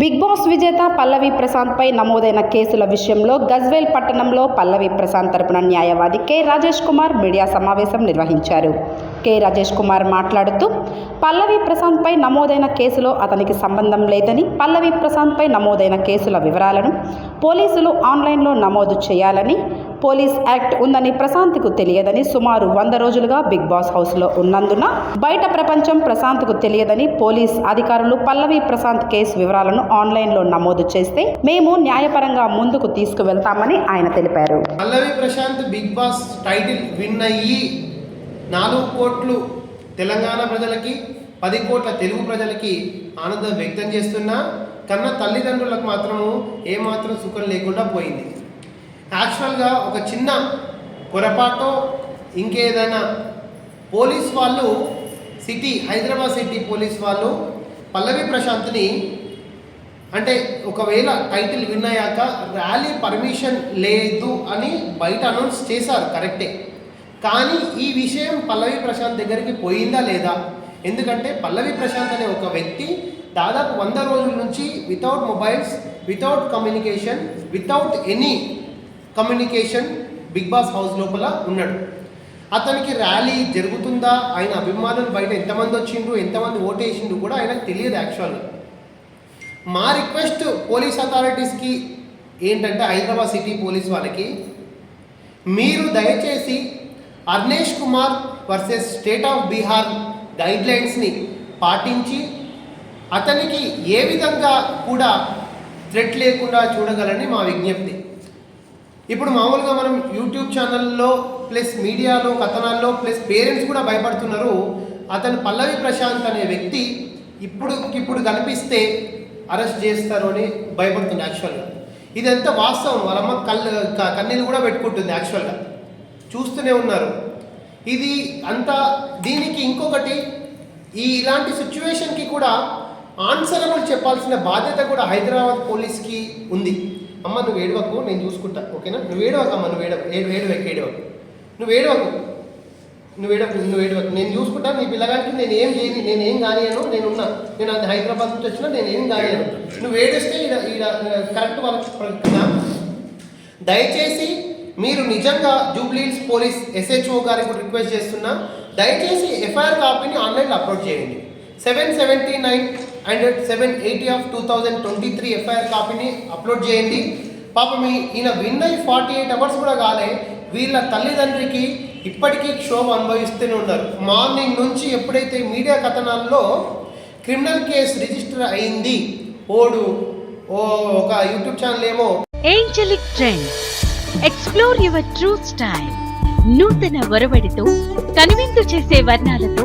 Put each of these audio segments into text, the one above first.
Big boss విజేత పల్లవి ప్రశాంత్ పై నమోదైన కేసుల విషయంలో గజ్వేల్ పట్టణంలో పల్లవి ప్రశాంత్ తరపున న్యాయవాది కె. రాజేష్ కుమార్ మీడియా సమావేశం నిర్వహించారు. కె. రాజేష్ కుమార్ మాట్లాడుతూ పల్లవి ప్రశాంత్ పై నమోదైన కేసులో అతనికి సంబంధం లేదని పల్లవి ప్రశాంత్ పై నమోదైన కేసుల వివరాలను పోలీసులు ఆన్లైన్లో నమోదు చేయాలని పోలీస్ యాక్ట్ ఉందని ప్రశాంత్కు తెలియదని సుమారు వంద రోజులుగా బిగ్ బాస్ హౌస్లో ఉన్నందున బయట ప్రపంచం ప్రశాంత్కు తెలియదని పోలీస్ అధికారులు పల్లవి ప్రశాంత్ కేసు వివరాలను ఆన్లైన్లో నమోదు చేస్తే మేము న్యాయపరంగా ముందుకు తీసుకువెళ్తామని ఆయన తెలిపారు. Pallavi Prashanth Bigg Boss title win అయ్యి నాలుగు కోట్లు తెలంగాణ ప్రజలకి పది కోట్ల తెలుగు ప్రజలకి ఆనందం వ్యక్తం చేస్తున్నా కన్న తల్లిదండ్రులకు మాత్రము ఏమాత్రం సుఖం లేకుండా పోయింది. యాక్చువల్గా ఒక చిన్న పొరపాటు ఇంకేదైనా పోలీస్ వాళ్ళు సిటీ హైదరాబాద్ సిటీ పోలీస్ వాళ్ళు పల్లవి ప్రశాంత్ని అంటే ఒకవేళ టైటిల్ విన్ అయ్యాక ర్యాలీ పర్మిషన్ లేదు అని బయట అనౌన్స్ చేశారు కరెక్టే కానీ ఈ విషయం పల్లవి ప్రశాంత్ దగ్గరికి పోయిందా లేదా? ఎందుకంటే పల్లవి ప్రశాంత్ అనే ఒక వ్యక్తి దాదాపు వంద రోజుల నుంచి without mobiles without communication without any communication Bigg Boss house లోపల ఉన్నాడు. అతనికి ర్యాలీ జరుగుతుందా? ఆయన అభిమానులు బయట ఎంతమంది వచ్చిండ్రు? ఎంతమంది ఓటేసిండ్రు కూడా ఆయనకు తెలియదు యాక్చువల్గా మా రిక్వెస్ట్ పోలీస్ అథారిటీస్కి ఏంటంటే హైదరాబాద్ సిటీ పోలీస్ వాళ్ళకి మీరు దయచేసి Arnesh Kumar versus state of Bihar గైడ్లైన్స్ని పాటించి అతనికి ఏ విధంగా కూడా థ్రెట్ లేకుండా చూడగలని మా విజ్ఞప్తి. ఇప్పుడు మామూలుగా మనం యూట్యూబ్ ఛానల్లో ప్లస్ మీడియాలో కథనాల్లో ప్లస్ పేరెంట్స్ కూడా భయపడుతున్నారు. అతను పల్లవి ప్రశాంత్ అనే వ్యక్తి ఇప్పుడు ఇప్పుడు కనిపిస్తే అరెస్ట్ చేస్తారు అని భయపడుతుంది యాక్చువల్గా ఇదంతా వాస్తవం. వాళ్ళమ్మ కళ్ళు కన్నీళ్ళు కూడా పెట్టుకుంటుంది యాక్చువల్గా చూస్తూనే ఉన్నారు. ఇది అంతా దీనికి ఇంకొకటి ఈ ఇలాంటి సిచ్యువేషన్కి కూడా ఆన్సరబుల్ చెప్పాల్సిన బాధ్యత కూడా హైదరాబాద్ పోలీస్కి ఉంది. అమ్మ నువ్వు ఏడవకు నేను చూసుకుంటా. ఓకేనా? నువ్వు ఏడవకు అమ్మ నువ్వు ఏడవ ఏడు ఏడవకు ఏడవకు నువ్వు ఏడవకు. నువ్వు ఏడవకు నువ్వు ఏడవకు. నేను చూసుకుంటా నీ పిల్లగానికి నేను ఏం చేయని నేను ఏం కానియను నేను ఉన్నా. నేను అది హైదరాబాద్ నుంచి వచ్చినా నేను ఏం కానియను నువ్వు ఏడిస్తే ఈడ ఈడ కరెక్ట్ వాళ్ళకి దయచేసి మీరు నిజంగా జూబ్లీహిల్స్ పోలీస్ ఎస్హెచ్ఓ గారికి కూడా రిక్వెస్ట్ చేస్తున్నా దయచేసి ఎఫ్ఐఆర్ కాపీని ఆన్లైన్లో అప్లోడ్ చేయండి. Seven seventy nine and seven eighty of two thousand twenty three FIR కాపీని అప్లోడ్ చేయండి. పాప మీ ఈయన విన్ అయ్యి ఫార్టీ ఎయిట్ అవర్స్ కూడా కాలే. వీళ్ళ తల్లిదండ్రికి ఇప్పటికీ క్షోభ అనుభవిస్తూనే ఉన్నారు. మార్నింగ్ నుంచి ఎప్పుడైతే మీడియా కథనాల్లో క్రిమినల్ కేసు రిజిస్టర్ అయింది ఓడు ఓ ఒక యూట్యూబ్ ఛానల్ ఏమో. Angelic Trend explore your true style నూతన ఒరవడితో కనువిందు చేసే వర్ణాలతో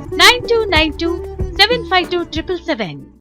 nine two nine two seven five two triple seven